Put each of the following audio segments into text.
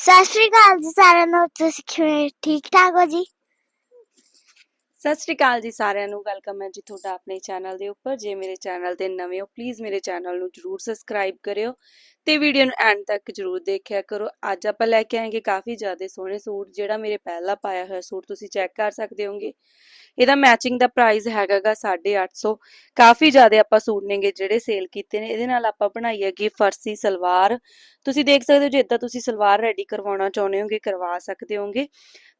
ਸਤਿ ਸ਼੍ਰੀ ਅਕਾਲ ਜੀ ਸਾਰਿਆਂ ਨੂੰ, ਤੁਸੀਂ ਕਿਵੇਂ ਠੀਕ ਠਾਕ ਹੋ ਜੀ? ਸਤਿ ਸ਼੍ਰੀ ਅਕਾਲ ਜੀ ਸਾਰਿਆਂ ਨੂੰ, ਵੈਲਕਮ ਹੈ ਜੀ ਤੁਹਾਡਾ ਆਪਣੇ ਚੈਨਲ ਦੇ ਉੱਪਰ, ਜੇ ਮੇਰੇ ਚੈਨਲ ਤੇ ਨਵੇਂ ਹੋ ਪਲੀਜ਼ ਮੇਰੇ ਚੈਨਲ ਨੂੰ ਜਰੂਰ ਸਬਸਕ੍ਰਾਈਬ ਕਰਿਓ। ਤੇ ਵੀਡੀਓ ਨੂੰ ਐਂਡ ਤੱਕ ਜਰੂਰ ਦੇਖਿਆ ਕਰੋ। ਅੱਜ ਆਪਾਂ ਲੈ ਕੇ ਆਏਗੇ ਕਾਫੀ ਜ਼ਿਆਦਾ ਸੋਹਣੇ ਸੂਟ, ਜਿਹੜਾ ਮੇਰੇ ਪਹਿਲਾ ਪਾਇਆ ਹੋਇਆ ਸੂਟ ਤੁਸੀਂ ਚੈੱਕ ਕਰ ਸਕਦੇ ਹੋਗੇ। ਇਹਦਾ ਮੈਚਿੰਗ ਦਾ ਪ੍ਰਾਈਸ ਹੈਗਾਗਾ 850 ਕਾਫੀ ਜ਼ਿਆਦਾ ਆਪਾਂ ਸੂਟ ਨੇਗੇ ਜਿਹੜੇ ਸੇਲ ਕੀਤੇ ਨੇ। ਇਹਦੇ ਨਾਲ ਆਪਾਂ ਬਣਾਈ ਹੈਗੀ ਫਰਸੀ ਸਲਵਾਰ। ਤੁਸੀਂ ਦੇਖ ਸਕਦੇ ਹੋ ਜੇ ਇਦਾਂ ਤੁਸੀਂ ਸਲਵਾਰ ਰੈਡੀ ਕਰਵਾਉਣਾ ਚਾਹੁੰਦੇ ਹੋਗੇ, ਕਰਵਾ ਸਕਦੇ ਹੋਗੇ।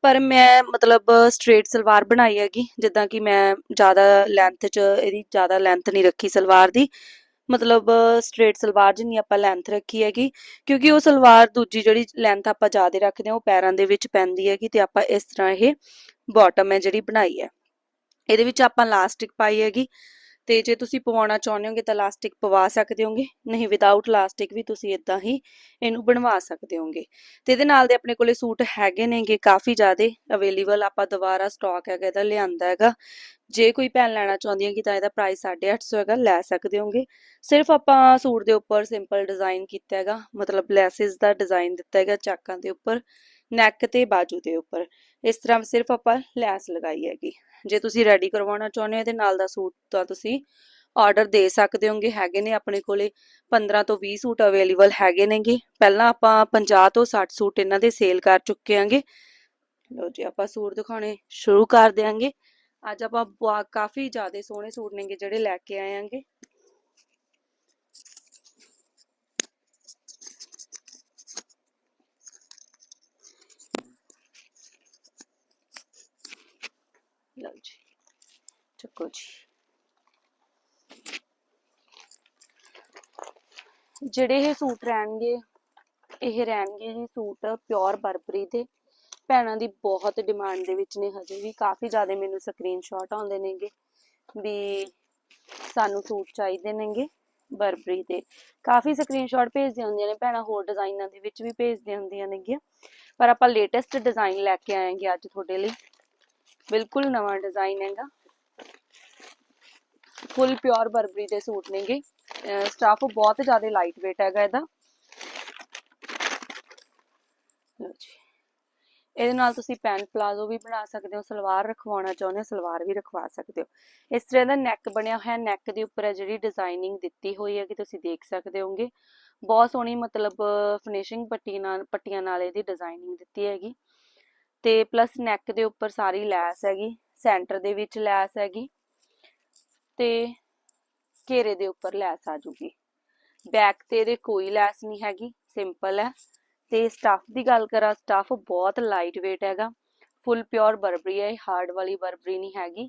ਪਰ ਮੈਂ ਮਤਲਬ ਸਟ੍ਰੇਟ ਸਲਵਾਰ ਬਣਾਈ ਹੈਗੀ, ਜਿੱਦਾਂ ਕਿ ਮੈਂ ਜ਼ਿਆਦਾ ਲੈਂਥ 'ਚ, ਇਹਦੀ ਜ਼ਿਆਦਾ ਲੈਂਥ ਨਹੀਂ ਰੱਖੀ ਸਲਵਾਰ ਦੀ। ਮਤਲਬ ਸਟ੍ਰੇਟ ਸਲਵਾਰ ਜਿੰਨੀ ਆਪਾਂ ਲੈਂਥ ਰੱਖੀ ਹੈਗੀ, ਕਿਉਂਕਿ ਉਹ ਸਲਵਾਰ ਦੂਜੀ ਜਿਹੜੀ ਲੈਂਥ ਆਪਾਂ ਜ਼ਿਆਦਾ ਰੱਖਦੇ ਹਾਂ, ਉਹ ਪੈਰਾਂ ਦੇ ਵਿੱਚ ਪੈਂਦੀ ਹੈਗੀ ਤੇ ਆਪਾਂ ਇਸ ਤਰ੍ਹਾਂ ਇਹ ਬਾਟਮ ਹੈ ਜਿਹੜੀ ਬਣਾਈ ਹੈ। ਇਹਦੇ ਵਿੱਚ ਆਪਾਂ ਲਾਸਟਿਕ ਪਾਈ ਹੈਗੀ। ਤੇ ਜੇ ਤੁਸੀਂ ਪਵਾਉਣਾ ਚਾਹੁੰਦੇ ਹੋਗੇ ਤਾਂ ਲਾਸਟਿਕ ਪਵਾ ਸਕਦੇ ਹੋਗੇ, ਨਹੀਂ ਵਿਦਆਊਟ ਲਾਸਟਿਕ ਵੀ ਤੁਸੀਂ ਇਦਾਂ ਹੀ ਇਹਨੂੰ ਬਣਵਾ ਸਕਦੇ ਹੋਗੇ। ਤੇ ਇਹਦੇ ਨਾਲ ਦੇ ਆਪਣੇ ਕੋਲੇ ਸੂਟ ਹੈਗੇ ਨੇਗੇ, ਕਾਫੀ ਜ਼ਿਆਦੇ ਅਵੇਲੇਬਲ ਆਪਾਂ ਦੁਬਾਰਾ ਸਟਾਕ ਹੈਗਾ, ਇਹਦਾ ਲਿਆਂਦਾ ਹੈਗਾ। ਜੇ ਕੋਈ ਭੈਣ ਲੈਣਾ ਚਾਹੁੰਦੀ ਹੈ ਕਿ ਤਾਂ ਇਹਦਾ ਪ੍ਰਾਈਸ 850 ਹੈਗਾ, ਲੈ ਸਕਦੇ ਹੋਗੇ। ਸਿਰਫ ਆਪਾਂ ਸੂਟ ਦੇ ਉੱਪਰ ਸਿੰਪਲ ਡਿਜ਼ਾਈਨ ਕੀਤਾ ਹੈਗਾ, ਮਤਲਬ ਲੈਸਿਸ ਦਾ ਡਿਜ਼ਾਈਨ ਦਿੱਤਾ ਹੈਗਾ ਚਾਕਾਂ ਦੇ ਉੱਪਰ ਨੈਕ ਤੇ ਬਾਜੂ ਦੇ ਉੱਪਰ। ਇਸ ਤਰ੍ਹਾਂ ਸਿਰਫ ਆਪਾਂ ਲੈਸ ਲਗਾਈ ਹੈਗੀ। ਜੇ ਤੁਸੀਂ ਰੈਡੀ ਕਰਵਾਉਣਾ ਚਾਹੁੰਦੇ ਹੋ, ਇਹਦੇ ਨਾਲ ਦਾ ਸੂਟ ਤਾਂ ਤੁਸੀਂ ਆਰਡਰ ਦੇ ਸਕਦੇ ਹੋਗੇ, ਹੈਗੇ ਨੇ ਆਪਣੇ ਕੋਲੇ 15 ਤੋਂ 20 ਸੂਟ ਅਵੇਲੇਬਲ ਹੈਗੇ ਨੇਗੇ। ਪਹਿਲਾਂ ਆਪਾਂ 50 ਤੋਂ 60 ਸੂਟ ਇਹਨਾਂ ਦੇ ਸੇਲ ਕਰ ਚੁੱਕੇ ਆਂਗੇ। ਲੋ ਜੀ, ਆਪਾਂ ਸੂਟ ਦਿਖਾਉਣੇ ਸ਼ੁਰੂ ਕਰ ਦਿਆਂਗੇ। ਅੱਜ ਆਪਾਂ ਕਾਫੀ ਜ਼ਿਆਦਾ ਸੋਹਣੇ ਸੂਟ ਨੇਗੇ ਜਿਹੜੇ ਲੈ ਕੇ ਆਏ ਆਂਗੇ ਲਓ ਜੀ ਚੱਕੋ ਜੀ ਜਿਹੜੇ ਇਹ ਸੂਟ ਰਹਿਣਗੇ, ਇਹ ਰਹਿਣਗੇ ਜੀ ਸੂਟ ਪਿਓਰ ਬਰਬਰੀ ਦੇ। ਭੈਣਾਂ ਦੀ ਬਹੁਤ ਡਿਮਾਂਡ ਦੇ ਵਿੱਚ ਨੇ ਹਜੇ ਵੀ। ਕਾਫੀ ਜ਼ਿਆਦਾ ਮੈਨੂੰ ਸਕਰੀਨਸ਼ਾਟ ਆਉਂਦੇ ਨੇਗੇ ਵੀ ਸਾਨੂੰ ਸੂਟ ਚਾਹੀਦੇ ਨੇਗੇ ਬਰਬਰੀ ਦੇ। ਕਾਫੀ ਸਕਰੀਨਸ਼ਾਟ ਭੇਜਦੀਆਂ ਹੁੰਦੀਆਂ ਨੇ ਭੈਣਾਂ, ਹੋਰ ਡਿਜ਼ਾਈਨਾਂ ਦੇ ਵਿੱਚ ਵੀ ਭੇਜਦੀਆਂ ਹੁੰਦੀਆਂ ਨੇਗੀਆਂ। ਪਰ ਆਪਾਂ ਲੇਟੈਸਟ ਡਿਜ਼ਾਈਨ ਲੈ ਕੇ ਆਏਗੇ ਅੱਜ ਤੁਹਾਡੇ ਲਈ। ਬਿਲਕੁਲ ਨਵਾਂ ਡਿਜ਼ਾਈਨ ਹੈਗਾ। ਫੁੱਲ ਪਿਓਰ ਬਰਬਰੀ ਦੇ ਸੂਟ ਨੇਗੇ ਸਟਾਫ ਬਹੁਤ ਜ਼ਿਆਦਾ ਲਾਈਟ weight ਹੈਗਾ ਇਹਦਾ। ਲਓ ਜੀ। ਇਹਦੇ ਨਾਲ ਤੁਸੀਂ ਪੈਂਟ ਪਲਾਜ਼ੋ ਵੀ ਬਣਾ ਸਕਦੇ ਹੋ, ਸਲਵਾਰ ਰਖਵਾਉਣਾ ਚਾਹੁੰਦੇ ਹੋ, ਸਲਵਾਰ ਵੀ ਰਖਵਾ ਸਕਦੇ ਹੋ। ਇਸ ਤਰ੍ਹਾਂ ਦਾ ਨੈਕ ਬਣਿਆ ਹੋਇਆ ਨੈਕ ਦੇ ਉੱਪਰ ਜਿਹੜੀ ਡਿਜ਼ਾਈਨਿੰਗ ਦਿੱਤੀ ਹੋਈ ਹੈ, ਕਿ ਤੁਸੀਂ ਦੇਖ ਸਕਦੇ ਹੋਗੇ। ਬਹੁਤ ਸੋਹਣੀ ਮਤਲਬ ਫਿਨਿਸ਼ਿੰਗ ਪੱਟੀ ਨਾਲ, ਪੱਟੀਆਂ ਨਾਲ ਇਹਦੀ ਡਿਜ਼ਾਈਨਿੰਗ ਦਿੱਤੀ ਹੈਗੀ। ਤੇ ਪਲੱਸ ਨੈਕ ਦੇ ਉੱਪਰ ਸਾਰੀ ਲੈਸ ਹੈਗੀ ਸੈਂਟਰ ਦੇ ਵਿੱਚ ਲੈਸ ਹੈਗੀ। ਤੇ ਘੇਰੇ ਦੇ ਉੱਪਰ ਲੈਸ ਆ ਜੂਗੀ। ਬੈਕ ਤੇ ਇਹਦੇ ਕੋਈ ਲੈਸ ਨਹੀਂ ਹੈਗੀ ਸਿੰਪਲ ਹੈ। ਤੇ ਸਟਫ ਦੀ ਗੱਲ ਕਰਾਂ ਸਟਫ ਬਹੁਤ ਲਾਈਟ weight ਹੈਗਾ। ਫੁੱਲ ਪਿਓਰ ਬਰਬਰੀ ਹੈ, ਇਹ ਹਾਰਡ ਵਾਲੀ ਬਰਬਰੀ ਨਹੀਂ ਹੈਗੀ।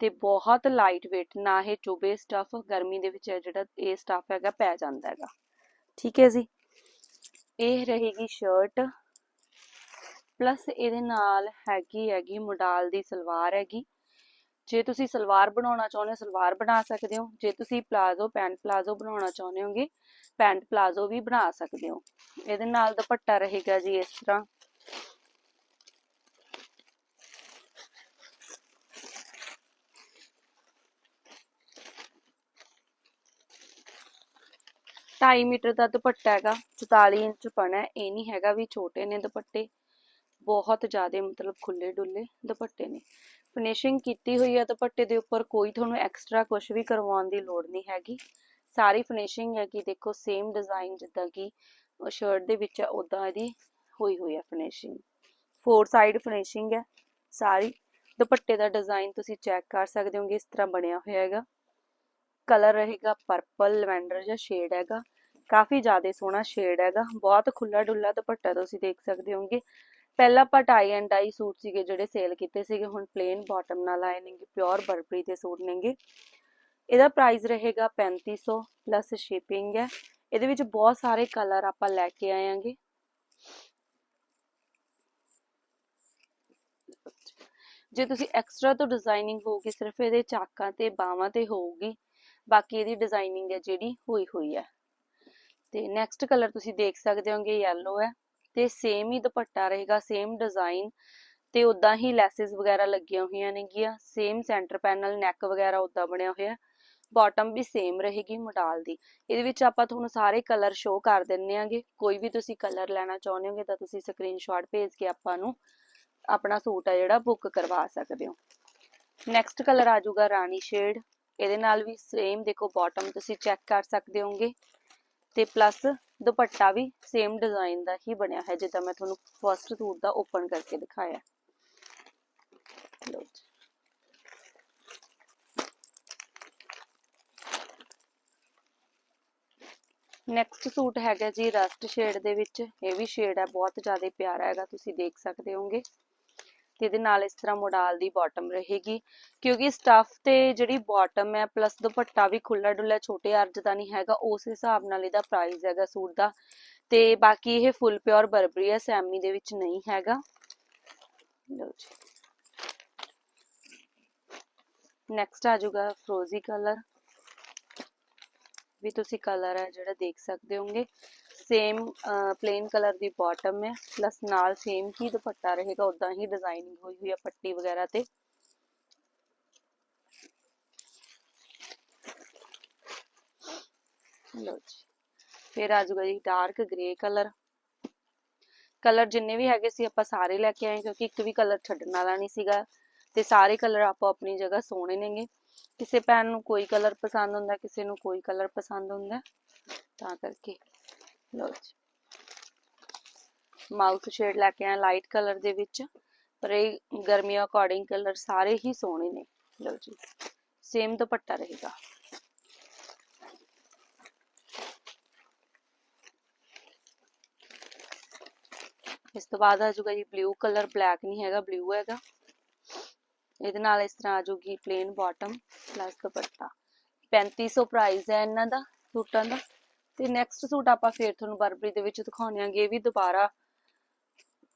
ਤੇ ਬਹੁਤ ਲਾਈਟ weight ਨਾ ਇਹ ਚੁਬੇ ਸਟਫ ਗਰਮੀ ਦੇ ਵਿੱਚ ਜਿਹੜਾ ਇਹ ਸਟਫ ਹੈਗਾ, ਪੈ ਜਾਂਦਾ ਹੈਗਾ। ਠੀਕ ਹੈ ਜੀ? ਇਹ ਰਹੇਗੀ ਸ਼ਰਟ ਪਲੱਸ ਇਹਦੇ ਨਾਲ ਹੈਗੀ ਹੈਗੀ ਮੋਡਾਲ ਦੀ ਸਲਵਾਰ ਹੈਗੀ। ਜੇ ਤੁਸੀਂ ਸਲਵਾਰ ਬਣਾਉਣਾ ਚਾਹੁੰਦੇ ਹੋ, ਸਲਵਾਰ ਬਣਾ ਸਕਦੇ ਹੋ। ਜੇ ਤੁਸੀਂ ਪਲਾਜ਼ੋ, ਪੈਂਟ ਪਲਾਜ਼ੋ ਬਣਾਉਣਾ ਚਾਹੁੰਦੇ ਹੋਗੇ, ਪੈਂਟ ਪਲਾਜ਼ੋ ਵੀ ਬਣਾ ਸਕਦੇ ਹੋ। ਇਹਦੇ ਨਾਲ ਦੁਪੱਟਾ ਰਹੇਗਾ ਜੀ ਇਸ ਤਰ੍ਹਾਂ। ਢਾਈ ਮੀਟਰ ਦਾ ਦੁਪੱਟਾ ਹੈਗਾ 44 ਇੰਚ ਪਣਾ ਇਹ ਨਹੀਂ ਹੈਗਾ ਵੀ ਛੋਟੇ ਨੇ ਦੁਪੱਟੇ। ਬਹੁਤ ਜ਼ਿਆਦਾ ਮਤਲਬ ਖੁੱਲੇ ਡੁੱਲੇ ਦੁਪੱਟੇ ਨੇ। ਫਿਨਿਸ਼ਿੰਗ ਕੀਤੀ ਹੋਈ ਹੈ ਦੁਪੱਟੇ ਦੇ ਉੱਪਰ ਕੋਈ ਤੁਹਾਨੂੰ ਐਕਸਟਰਾ ਕੁਝ ਵੀ ਕਰਵਾਉਣ ਦੀ ਲੋੜ ਨਹੀਂ ਹੈਗੀ। ਸਾਰੀ ਫਿਨਿਸ਼ਿੰਗ ਹੈ ਕਿ ਦੇਖੋ ਸੇਮ ਡਿਜ਼ਾਈਨ ਜਿੱਦਾਂ ਕਿ ਸ਼ਰਟ ਦੇ ਵਿੱਚ ਉਦਾਂ ਇਹਦੀ ਹੋਈ ਹੋਈ ਹੈ ਫਿਨਿਸ਼ਿੰਗ ਫੋਰ ਸਾਈਡ ਫਿਨਿਸ਼ਿੰਗ ਹੈ ਸਾਰੀ। ਦੁਪੱਟੇ ਦਾ ਡਿਜ਼ਾਈਨ ਤੁਸੀਂ ਚੈੱਕ ਕਰ ਸਕਦੇ ਹੋਗੇ, ਇਸ ਤਰ੍ਹਾਂ ਬਣਿਆ ਹੋਇਆ ਹੈਗਾ। ਕਲਰ ਰਹੇਗਾ ਪਰਪਲ ਲਵੈਂਡਰ ਜਿਹਾ ਸ਼ੇਡ ਹੈਗਾ। ਕਾਫੀ ਜ਼ਿਆਦਾ ਸੋਹਣਾ ਸ਼ੇਡ ਹੈਗਾ। ਬਹੁਤ ਖੁੱਲਾ ਡੁੱਲਾ ਦੁਪੱਟਾ ਤੁਸੀਂ ਦੇਖ ਸਕਦੇ ਹੋਗੇ। ਪਹਿਲਾਂ ਆਪਾਂ ਟਾਈ ਐਂਡ ਡਾਈ ਸੂਟ ਸੀਗੇ ਜਿਹੜੇ ਸੇਲ ਕੀਤੇ ਸੀਗੇ, ਹੁਣ ਪਲੇਨ ਬਾਟਮ ਨਾਲ ਆਏ ਨੇਗੇ ਪਿਓਰ ਬਰਬਰੀ ਦੇ ਸੂਟ ਨੇਗੇ। ਇਹਦਾ ਪ੍ਰਾਈਸ ਰਹੇਗਾ 3500 ਪਲੱਸ ਸ਼ਿਪਿੰਗ ਹੈ। ਇਹਦੇ ਵਿੱਚ ਬਹੁਤ ਸਾਰੇ ਕਲਰ ਆਪਾਂ ਲੈ ਕੇ ਆਏ ਆਂਗੇ। ਜੇ ਤੁਸੀਂ ਐਕਸਟਰਾ ਤੋਂ ਡਿਜ਼ਾਈਨਿੰਗ ਹੋਊਗੀ, ਸਿਰਫ ਇਹਦੇ ਚਾਕਾਂ ਤੇ, ਬਾਹਾਂ ਤੇ ਹੋਊਗੀ। ਬਾਕੀ ਇਹਦੀ ਡਿਜ਼ਾਈਨਿੰਗ ਹੈ ਜਿਹੜੀ ਹੋਈ ਹੋਈ ਹੈ। ਤੇ ਨੈਕਸਟ ਕਲਰ ਤੁਸੀਂ ਦੇਖ ਸਕਦੇ ਹੋਗੇ ਯੈਲੋ ਹੈ। ਤੇ ਸੇਮ ਹੀ ਦੁਪੱਟਾ ਰਹੇਗਾ ਸੇਮ ਡਿਜ਼ਾਈਨ ਤੇ ਉਦਾਂ ਹੀ ਲੈਸਸ ਵਗੈਰਾ ਲੱਗੀਆਂ ਹੋਈਆਂ ਨੇਗੀਆਂ ਸੇਮ ਸੈਂਟਰ ਪੈਨਲ ਨੈਕ ਵਗੈਰਾ ਉਦਾਂ ਬਣਿਆ ਹੋਇਆ ਬਾਟਮ ਵੀ ਸੇਮ ਰਹੇਗੀ ਮੋਡਾਲ ਦੀ। ਇਹਦੇ ਵਿੱਚ ਆਪਾਂ ਤੁਹਾਨੂੰ ਸਾਰੇ ਕਲਰ ਸ਼ੋ ਕਰ ਦਿੰਨੇ ਆਂਗੇ, ਕੋਈ ਵੀ ਤੁਸੀਂ ਕਲਰ ਲੈਣਾ ਚਾਹੁੰਦੇ ਹੋਗੇ ਤਾਂ ਤੁਸੀਂ ਸਕਰੀਨਸ਼ਾਟ ਭੇਜ ਕੇ ਆਪਾਂ ਨੂੰ ਆਪਣਾ ਸੂਟ ਆ ਜਿਹੜਾ ਬੁੱਕ ਕਰਵਾ ਸਕਦੇ ਹੋ। ਨੈਕਸਟ ਕਲਰ ਆ ਜਾਊਗਾ ਰਾਣੀ ਸ਼ੇਡ ਇਹਦੇ ਨਾਲ ਵੀ ਸੇਮ ਦੇਖੋ ਬਾਟਮ ਤੁਸੀਂ ਚੈੱਕ ਕਰ ਸਕਦੇ ਹੋਗੇ। ਤੇ ਪਲੱਸ ਦੁਪੱਟਾ ਵੀ ਸੇਮ ਡਿਜ਼ਾਈਨ ਦਾ ਹੀ ਬਣਿਆ ਹੈ, ਜਿੱਦਾਂ ਮੈਂ ਤੁਹਾਨੂੰ ਫਸਟ ਸੂਟ ਦਾ ਓਪਨ ਕਰਕੇ ਦਿਖਾਇਆ ਲਓ ਨੈਕਸਟ ਸੂਟ ਹੈਗਾ ਜੀ ਰਸਟ ਸ਼ੇਡ ਦੇ ਵਿੱਚ। ਇਹ ਵੀ ਸ਼ੇਡ ਹੈ, ਬਹੁਤ ਜ਼ਿਆਦਾ ਪਿਆਰਾ ਹੈਗਾ, ਤੁਸੀਂ ਦੇਖ ਸਕਦੇ ਹੋਗੇ ਤੇ ਇਹਦੇ ਨਾਲ ਇਸ ਤਰ੍ਹਾਂ ਮੋਡਾਲ ਦੀ ਬਾਟਮ ਰਹੇਗੀ, ਕਿਉਂਕਿ ਸਟਫ ਤੇ ਜਿਹੜੀ ਬਾਟਮ ਹੈ ਪਲੱਸ ਦੁਪੱਟਾ ਵੀ ਖੁੱਲਾ ਡੁੱਲਾ ਛੋਟੇ ਅਰਜ ਦਾ ਨਹੀਂ ਹੈਗਾ, ਉਸ ਹਿਸਾਬ ਨਾਲ ਇਹਦਾ ਪ੍ਰਾਈਸ ਹੈਗਾ ਸੂਟ ਦਾ, ਤੇ ਬਾਕੀ ਇਹ ਫੁੱਲ ਪਿਓਰ ਬਰਬਰੀ ਹੈ, ਸੈਮੀ ਦੇ ਵਿੱਚ ਨਹੀਂ ਹੈਗਾ। ਲਓ ਜੀ। ਨੈਕਸਟ ਆ ਜਾਊਗਾ ਫਰੋਜ਼ੀ ਕਲਰ ਵੀ ਤੁਸੀਂ ਕਲਰ ਹੈ ਜਿਹੜਾ ਦੇਖ ਸਕਦੇ ਹੋਗੇ ਸੇਮ ਪਲੇਨ ਕਲਰ ਦੀ ਬਾਟਮ ਹੈ ਪਲੱਸ ਨਾਲ ਸੇਮ ਹੀ ਦੁਪੱਟਾ ਰਹੇਗਾ ਉਦਾਂ ਹੀ ਡਿਜ਼ਾਈਨਿੰਗ ਹੋਈ ਹੋਈ ਹੈ ਪੱਟੀ ਵਗੈਰਾ ਤੇ। ਲਓ ਜੀ, ਫਿਰ ਆ ਜਾਊਗਾ ਜੀ ਡਾਰਕ ਗ੍ਰੇ ਕਲਰ ਕਲਰ ਜਿੰਨੇ ਵੀ ਹੈਗੇ ਸੀ ਆਪਾਂ ਸਾਰੇ ਲੈ ਕੇ ਆਏ, ਕਿਉਂਕਿ ਇੱਕ ਵੀ ਕਲਰ ਛੱਡਣ ਵਾਲਾ ਨਹੀਂ ਸੀਗਾ, ਤੇ ਸਾਰੇ ਕਲਰ ਆਪੋ ਆਪਣੀ ਜਗ੍ਹਾ ਸੋਹਣੇ ਨੇਗੇ। ਕਿਸੇ ਭੈਣ ਨੂੰ ਕੋਈ ਕਲਰ ਪਸੰਦ ਹੁੰਦਾ, ਕਿਸੇ ਨੂੰ ਕੋਈ ਕਲਰ ਪਸੰਦ ਹੁੰਦਾ, ਤਾਂ ਕਰਕੇ। ਲੋ ਜੀ। ਮਾਊਥ ਸ਼ੇਡ ਲੈ ਕੇ ਆਏ ਲਾਈਟ ਕਲਰ ਦੇ ਵਿੱਚ। ਪਰ ਇਹ ਗਰਮੀਆਂ ਅਕੋਰਡਿੰਗ ਕਲਰ ਸਾਰੇ ਹੀ ਸੋਹਣੇ ਨੇ। ਲਓ ਜੀ ਸੇਮ ਦੁਪੱਟਾ ਰਹੇਗਾ। ਇਸ ਤੋਂ ਬਾਅਦ ਆ ਜਾਊਗਾ ਜੀ ਬਲੂ ਕਲਰ ਬਲੈਕ ਨਹੀਂ ਹੈਗਾ ਬਲੂ ਹੈਗਾ। ਇਹਦੇ ਨਾਲ ਇਸ ਤਰ੍ਹਾਂ ਆ ਜਾਊਗੀ plain bottom plus dupatta. 3500 price ਹੈ ਇਹਨਾਂ ਦਾ, ਸੂਟਾਂ ਦਾ। ਤੇ ਨੈਕਸਟ ਸੂਟ ਆਪਾਂ ਫੇਰ ਤੁਹਾਨੂੰ ਬਰਬਰੀ ਦੇ ਵਿੱਚ ਦਿਖਾਉਣੇ ਆਂਗੇ। ਵੀ ਦੁਬਾਰਾ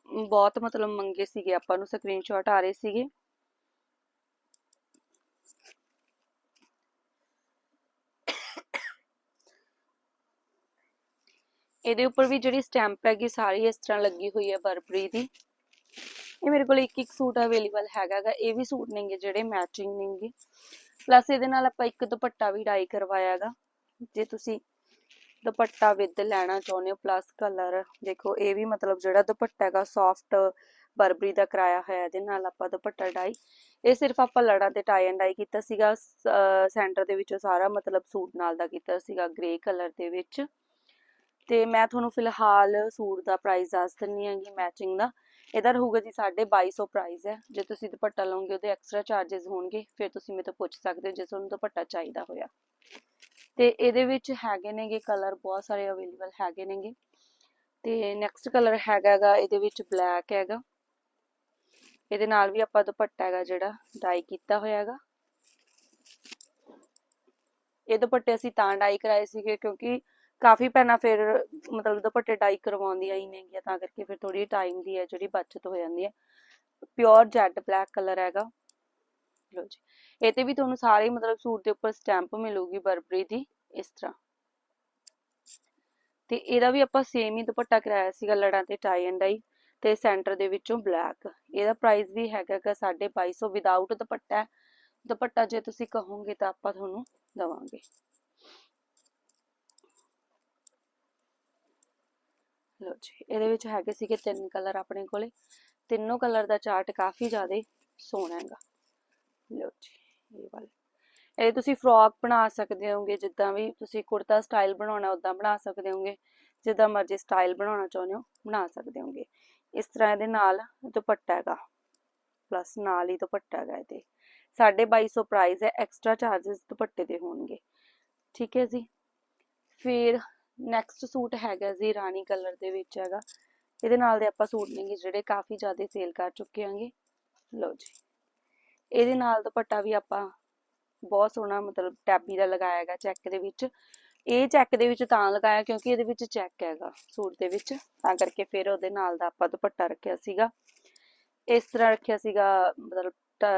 ਬਹੁਤ ਮਤਲਬ ਮੰਗੇ ਸੀਗੇ ਆਪਾਂ ਨੂੰ ਸਕਰੀਨਸ਼ਾਟ ਆ ਰਹੇ ਸੀਗੇ। ਇਹਦੇ ਉੱਪਰ ਵੀ ਜਿਹੜੀ ਸਟੈਂਪ ਹੈਗੀ, ਸਾਰੀ ਇਸ ਤਰ੍ਹਾਂ ਲੱਗੀ ਹੋਈ ਹੈ ਬਰਬਰੀ ਦੀ। ਇਹ ਮੇਰੇ ਕੋਲ ਇੱਕ ਇੱਕ ਸੂਟ ਅਵੇਲੇਬਲ ਹੈਗਾਗਾ ਇਹ ਵੀ ਸੂਟ ਨੇਗੇ ਜਿਹੜੇ ਮੈਚਿੰਗ ਨੇਗੇ। ਪਲੱਸ ਇਹਦੇ ਨਾਲ ਆਪਾਂ ਇੱਕ ਦੁਪੱਟਾ ਵੀ ਡਾਈ ਕਰਵਾਇਆਗਾ ਜੇ ਤੁਸੀਂ ਦੁਪੱਟਾ ਵਿਦ ਲੈਣਾ ਚਾਹੁੰਦੇ ਹੋ ਪਲੱਸ ਕਲਰ ਦੇਖੋ ਇਹ ਵੀ ਮਤਲਬ ਜਿਹੜਾ ਦੁਪੱਟਾ ਹੈਗਾ ਸੌਫਟ ਬਰਬਰੀ ਦਾ ਕਰਾਇਆ ਹੋਇਆ ਇਹਦੇ ਨਾਲ ਆਪਾਂ ਦੁਪੱਟਾ ਡਾਈ ਇਹ ਸਿਰਫ ਆਪਾਂ ਲੜਾਂ ਤੇ ਟਾਈ ਐਂਡ ਡਾਈ ਕੀਤਾ ਸੀਗਾ ਸੈਂਟਰ ਦੇ ਵਿੱਚੋਂ ਸਾਰਾ ਮਤਲਬ ਸੂਟ ਨਾਲ ਦਾ ਕੀਤਾ ਸੀਗਾ ਗ੍ਰੇ ਕਲਰ ਦੇ ਵਿੱਚ। ਤੇ ਮੈਂ ਤੁਹਾਨੂੰ ਫਿਲਹਾਲ ਸੂਟ ਦਾ ਪ੍ਰਾਈਸ ਦੱਸ ਦਿੰਨੀ ਹੈਗੀ ਮੈਚਿੰਗ ਦਾ। ਇਹਦਾ ਰਹੂਗਾ ਜੀ 2250 ਪ੍ਰਾਈਸ ਹੈ। ਜੇ ਤੁਸੀਂ ਦੁਪੱਟਾ ਲਓਗੇ, ਉਹਦੇ ਐਕਸਟਰਾ ਚਾਰजेस ਹੋਣਗੇ, ਫਿਰ ਤੁਸੀਂ ਮੇਰੇ ਤੋਂ ਪੁੱਛ ਸਕਦੇ ਹੋ ਜੇ ਤੁਹਾਨੂੰ ਦੁਪੱਟਾ ਚਾਹੀਦਾ ਹੋਇਆ। ਤੇ ਇਹਦੇ ਵਿੱਚ ਹੈਗੇ ਨੇਗੇ ਕਲਰ ਬਹੁਤ ਸਾਰੇ ਅਵੇਲੇਬਲ ਹੈਗੇ ਨੇਗੇ। ਤੇ ਨੈਕਸਟ ਕਲਰ ਹੈਗਾਗਾ ਇਹਦੇ ਵਿੱਚ ਬਲੈਕ ਹੈਗਾ। ਇਹਦੇ ਨਾਲ ਵੀ ਆਪਾਂ ਦੁਪੱਟਾ ਹੈਗਾ ਜਿਹੜਾ ਡਾਈ ਕੀਤਾ ਹੋਇਆ ਹੈਗਾ। ਇਹ ਦੁਪੱਟੇ ਅਸੀਂ ਤਾਂ ਡਾਈ ਕਰਾਏ ਸੀਗੇ ਕਿਉਂਕਿ ਕਾਫੀ ਭੈਣਾਂ ਫਿਰ ਮਤਲਬ ਦੁਪੱਟੇ ਡਾਈ ਕਰਵਾਉਂਦੀਆਂ ਹੀ ਨੇਗੀਆਂ, ਤਾਂ ਕਰਕੇ ਫਿਰ ਥੋੜੀ ਟਾਈਮ ਦੀ ਹੈ, ਜਿਹੜੀ ਬਚਤ ਹੋ ਜਾਂਦੀ ਹੈ। ਪਿਓਰ ਜੈਡ ਬਲੈਕ ਕਲਰ ਹੈਗਾ। ਲੋ ਜੀ। ਇਹ ਤੇ ਵੀ ਤੁਹਾਨੂੰ ਸਾਰੇ ਮਤਲਬ ਸੂਟ ਦੇ ਉੱਪਰ ਸਟੈਂਪ ਮਿਲੂਗੀ ਬਰਬਰੀ ਦੀ, ਇਸ ਤਰ੍ਹਾਂ। ਤੇ ਇਹਦਾ ਵੀ ਆਪਾਂ ਸੇਮ ਹੀ ਦੁਪੱਟਾ ਕਰਾਇਆ ਸੀਗਾ ਲੜਾਂ ਤੇ ਟਾਈ ਐਂਡ ਡਾਈ ਤੇ ਸੈਂਟਰ ਦੇ ਵਿੱਚੋਂ ਬਲੈਕ ਇਹਦਾ ਪ੍ਰਾਈਸ ਵੀ ਹੈਗਾ ਕਿ 2250 ਵਿਦਆਊਟ ਦੁਪੱਟਾ। ਦੁਪੱਟਾ ਜੇ ਤੁਸੀਂ ਕਹੋਗੇ ਤਾਂ ਆਪਾਂ ਤੁਹਾਨੂੰ ਦਵਾਂਗੇ। ਲੋ ਜੀ, ਇਹਦੇ ਵਿੱਚ ਹੈਗੇ ਸੀਗੇ ਤਿੰਨ ਕਲਰ ਆਪਣੇ ਕੋਲੇ। ਤਿੰਨੋਂ ਕਲਰ ਦਾ ਚਾਰਟ ਕਾਫੀ ਜ਼ਿਆਦਾ ਸੋਹਣਾ ਹੈਗਾ। ਲੋ ਜੀ, ਇਹ ਵਾਲਾ। ਇਹ ਤੁਸੀਂ ਫਰੋਕ ਬਣਾ ਸਕਦੇ ਹੋਗੇ ਜਿੱਦਾਂ ਵੀ ਤੁਸੀਂ ਕੁੜਤਾ ਸਟਾਈਲ ਬਣਾਉਣਾ ਉਦਾਂ ਬਣਾ ਸਕਦੇ ਹੋਗੇ ਜਿੱਦਾਂ ਮਰਜ਼ੀ ਸਟਾਈਲ ਬਣਾਉਣਾ ਚਾਹੁੰਦੇ ਹੋ, ਬਣਾ ਸਕਦੇ ਹੋਗੇ ਇਸ ਤਰ੍ਹਾਂ ਇਹਦੇ ਨਾਲ ਦੁਪੱਟਾ ਹੈਗਾ। ਪਲੱਸ ਨਾਲ ਹੀ ਦੁਪੱਟਾ ਹੈਗਾ ਇਹਦੇ। 2250 ਪ੍ਰਾਈਸ ਹੈ ਐਕਸਟਰਾ ਚਾਰजेस ਦੁਪੱਟੇ ਦੇ ਹੋਣਗੇ। ਠੀਕ ਹੈ ਜੀ। ਫਿਰ ਨੈਕਸਟ ਸੂਟ ਹੈਗਾ ਜੀ ਰਾਣੀ ਕਲਰ ਦੇ ਵਿੱਚ ਹੈਗਾ। ਇਹਦੇ ਨਾਲ ਦੇ ਆਪਾਂ ਸੂਟ ਨੇਗੇ ਜਿਹੜੇ ਕਾਫੀ ਜ਼ਿਆਦਾ ਸੇਲ ਕਰ ਚੁੱਕੇ ਆਂਗੇ ਲਓ ਜੀ। ਇਹਦੇ ਨਾਲ ਦੁਪੱਟਾ ਵੀ ਆਪਾਂ ਬਹੁਤ ਸੋਹਣਾ ਮਤਲਬ ਟੈਬੀ ਦਾ ਲਗਾਇਆ ਹੈਗਾ ਚੈੱਕ ਦੇ ਵਿੱਚ। ਇਹ ਚੈੱਕ ਦੇ ਵਿੱਚ ਤਾਂ ਲਗਾਇਆ ਕਿਉਂਕਿ ਇਹਦੇ ਵਿੱਚ ਚੈੱਕ ਹੈਗਾ ਸੂਟ ਦੇ ਵਿੱਚ। ਤਾਂ ਕਰਕੇ ਫਿਰ ਉਹਦੇ ਨਾਲ ਦਾ ਆਪਾਂ ਦੁਪੱਟਾ ਰੱਖਿਆ ਸੀਗਾ। ਇਸ ਤਰ੍ਹਾਂ ਰੱਖਿਆ ਸੀਗਾ ਮਤਲਬ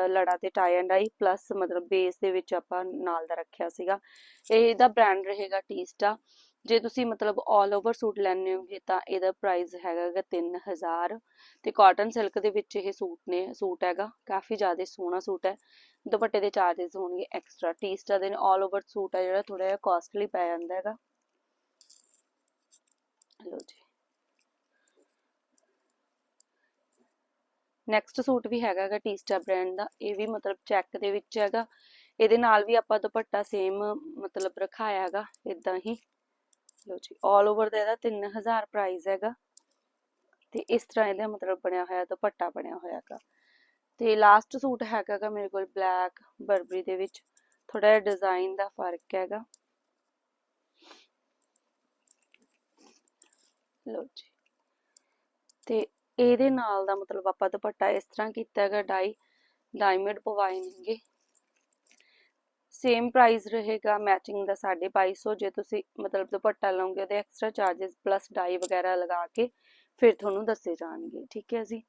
ਲੜਾ ਤੇ ਟਾਈ ਐਂਡ ਆਈ ਪਲੱਸ ਮਤਲਬ ਬੇਸ ਦੇ ਵਿੱਚ ਆਪਾਂ ਨਾਲ ਦਾ ਰੱਖਿਆ ਸੀਗਾ। ਇਹਦਾ ਬ੍ਰਾਂਡ ਰਹੇਗਾ ਟੀਸਟਾ ਜੇ ਤੁਸੀਂ ਮਤਲਬ 올 ਓਵਰ ਸੂਟ ਲੈਣੇ ਹੋਗੇ ਤਾਂ ਇਹਦਾ ਪ੍ਰਾਈਸ ਹੈਗਾਗਾ 3000 ਤੇ ਕਾਟਨ ਸਿਲਕ ਦੇ ਵਿੱਚ ਇਹ ਸੂਟ ਨੇ, ਸੂਟ ਹੈਗਾ, ਕਾਫੀ ਜ਼ਿਆਦਾ ਸੋਹਣਾ ਸੂਟ ਹੈ। ਦੁਪੱਟੇ ਦੇ ਚਾਰजेस ਹੋਣਗੇ ਐਕਸਟਰਾ ਟੀਸਟਾ ਦੇ 올 ਓਵਰ ਸੂਟ ਹੈ ਜਿਹੜਾ ਥੋੜਾ ਜਿਹਾ ਕਾਸਟਲੀ ਪੈ ਜਾਂਦਾ ਹੈਗਾ। ਲੋ ਜੀ। ਨੈਕਸਟ ਸੂਟ ਵੀ ਹੈਗਾਗਾ ਟੀਸਟਾ ਬ੍ਰਾਂਡ ਦਾ, ਇਹ ਵੀ ਮਤਲਬ ਚੈੱਕ ਦੇ ਵਿੱਚ ਹੈਗਾ। ਇਹਦੇ ਨਾਲ ਵੀ ਆਪਾਂ ਦੁਪੱਟਾ ਸੇਮ ਮਤਲਬ ਰਖਾਇਆ ਹੈਗਾ ਇਦਾਂ ਹੀ। ਲਓ ਜੀ 올 ਓਵਰ ਦਾ ਇਹਦਾ 3000 ਪ੍ਰਾਈਸ ਹੈਗਾ। ਤੇ ਇਸ ਤਰ੍ਹਾਂ ਇਹਦਾ ਮਤਲਬ ਬਣਿਆ ਹੋਇਆ, ਦੁਪੱਟਾ ਬਣਿਆ ਹੋਇਆ ਤੇ ਲਾਸਟ ਸੂਟ ਹੈਗਾ ਮੇਰੇ ਕੋਲ ਬਲੈਕ ਬਰਬਰੀ ਦੇ ਵਿੱਚ। ਥੋੜਾ ਜਿਹਾ ਡਿਜ਼ਾਈਨ ਦਾ ਫ਼ਰਕ ਹੈਗਾ। ਲਓ ਜੀ। ਤੇ ਇਹਦੇ ਨਾਲ ਦਾ ਮਤਲਬ ਆਪਾਂ ਦੁਪੱਟਾ ਇਸ ਤਰ੍ਹਾਂ ਕੀਤਾ ਹੈਗਾ, ਡਾਈ ਡਾਇਮੰਡ ਪਵਾਏ ਨੇਗੇ। ਸੇਮ ਪ੍ਰਾਈਸ ਰਹੇਗਾ ਮੈਚਿੰਗ ਦਾ 2250 ਜੇ ਤੁਸੀਂ ਮਤਲਬ ਦੁਪੱਟਾ ਲਓਗੇ, ਉਹਦੇ ਐਕਸਟਰਾ ਚਾਰजेस ਪਲੱਸ ਡਾਈ ਵਗੈਰਾ ਲਗਾ ਕੇ ਫਿਰ ਤੁਹਾਨੂੰ ਦੱਸੇ ਜਾਣਗੇ, ਠੀਕ ਹੈ ਜੀ?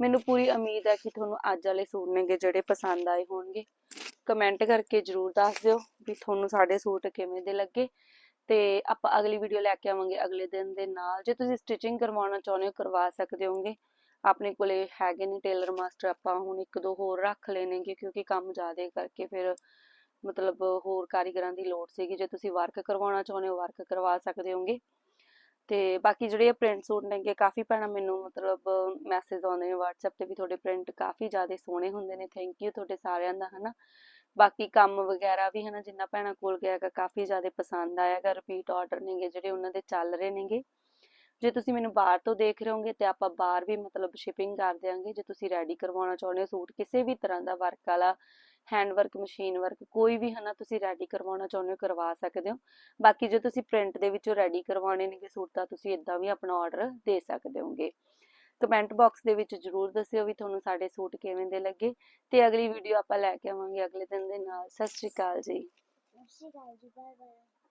ਮੈਨੂੰ ਪੂਰੀ ਉਮੀਦ ਹੈ ਕਿ ਤੁਹਾਨੂੰ ਅੱਜ ਵਾਲੇ ਸੂਟ ਨੇਗੇ ਜਿਹੜੇ ਪਸੰਦ ਆਏ ਹੋਣਗੇ। ਕਮੈਂਟ ਕਰਕੇ ਜਰੂਰ ਦੱਸ ਦਿਓ ਵੀ ਤੁਹਾਨੂੰ ਸਾਡੇ ਸੂਟ ਕਿਵੇਂ ਦੇ ਲੱਗੇ ਤੇ ਆਪਾਂ ਅਗਲੀ ਵੀਡੀਓ ਲੈ ਕੇ ਆਵਾਂਗੇ ਅਗਲੇ ਦਿਨ ਦੇ ਨਾਲ। ਜੇ ਤੁਸੀਂ ਸਟਿਚਿੰਗ ਕਰਵਾਉਣਾ ਚਾਹੁੰਦੇ ਹੋ, ਕਰਵਾ ਸਕਦੇ ਹੋਗੇ। ਆਪਣੇ ਕੋਲੇ ਹੈਗੇ ਨੇ ਟੇਲਰ ਮਾਸਟਰ ਆਪਾਂ ਹੁਣ ਇੱਕ ਦੋ ਹੋਰ ਰੱਖ ਲੈਣਗੇ ਕਿਉਂਕਿ ਕੰਮ ਜ਼ਿਆਦਾ ਕਰਕੇ ਫਿਰ ਮਤਲਬ ਹੋਰ ਕਾਰੀਗਰਾਂ ਦੀ ਲੋੜ ਸੀਗੀ, ਜੇ ਤੁਸੀਂ ਵਰਕ ਕਰਵਾਉਣਾ ਚਾਹੁੰਦੇ ਹੋ ਵਰਕ ਕਰਵਾ ਸਕਦੇ ਹੋਗੇ। ਤੇ ਬਾਕੀ ਜਿਹੜੇ ਪ੍ਰਿੰਟ ਸੂਟ ਨੇਗੇ, ਕਾਫੀ ਭੈਣਾਂ ਮੈਨੂੰ ਮਤਲਬ ਮੈਸੇਜ ਆਉਂਦੇ ਨੇ WhatsApp ਤੇ ਵੀ ਤੁਹਾਡੇ ਪ੍ਰਿੰਟ ਕਾਫੀ ਜ਼ਿਆਦਾ ਸੋਹਣੇ ਹੁੰਦੇ ਨੇ ਥੈਂਕ ਯੂ ਤੁਹਾਡੇ ਸਾਰਿਆਂ ਦਾ, ਹਨਾ। ਬਾਕੀ ਕੰਮ ਵਗੈਰਾ ਵੀ, ਹਨਾ, ਜਿੰਨਾ ਭੈਣਾਂ ਕੋਲ ਗਿਆ ਕਾਫੀ ਜ਼ਿਆਦਾ ਪਸੰਦ ਆਇਆਗਾ ਰਿਪੀਟ ਆਰਡਰ ਨੇਗੇ, ਜਿਹੜੇ ਉਹਨਾਂ ਦੇ ਚੱਲ ਰਹੇ ਨੇਗੇ। ਜੇ ਤੁਸੀਂ ਮੈਨੂੰ ਬਾਹਰ ਤੋਂ ਦੇਖ ਰਹੇ ਹੋਗੇ, ਤੇ ਆਪਾਂ ਬਾਹਰ ਵੀ ਮਤਲਬ ਸ਼ਿਪਿੰਗ ਕਰ ਦਿਆਂਗੇ। ਜੇ ਤੁਸੀਂ ਰੈਡੀ ਕਰਵਾਉਣਾ ਚਾਹੁੰਦੇ ਹੋ ਸੂਟ, ਕਿਸੇ ਵੀ ਤਰ੍ਹਾਂ ਦਾ ਵਰਕ ਵਾਲਾ ਹੈਂਡ ਵਰਕ ਮਸ਼ੀਨ ਵਰਕ ਕੋਈ ਵੀ ਹਨਾ ਤੁਸੀਂ ਰੈਡੀ ਕਰਵਾਉਣਾ ਚਾਹੁੰਦੇ ਹੋ, ਕਰਵਾ ਸਕਦੇ ਹੋ। ਬਾਕੀ ਜੇ ਤੁਸੀਂ ਪ੍ਰਿੰਟ ਦੇ ਵਿੱਚੋਂ ਰੈਡੀ ਕਰਵਾਉਣੇ ਨੇਗੇ ਸੂਟ, ਤਾਂ ਤੁਸੀਂ ਇਦਾਂ ਵੀ ਆਪਣਾ ਆਰਡਰ ਦੇ ਸਕਦੇ ਹੋਗੇ। ਕਮੈਂਟ ਬਾਕਸ ਦੇ ਵਿੱਚ ਜਰੂਰ ਦੱਸਿਓ ਵੀ ਤੁਹਾਨੂੰ ਸਾਡੇ ਸੂਟ ਕਿਵੇਂ ਦੇ ਲੱਗੇ। ਤੇ ਅਗਲੀ ਵੀਡੀਓ ਆਪਾਂ ਲੈ ਕੇ ਆਵਾਂਗੇ ਅਗਲੇ ਦਿਨ ਦੇ ਨਾਲ। ਸਤਿ ਸ਼੍ਰੀ ਅਕਾਲ ਜੀ। ਸਤਿ ਸ਼੍ਰੀ ਅਕਾਲ ਜੀ ਬਾਏ ਬਾਏ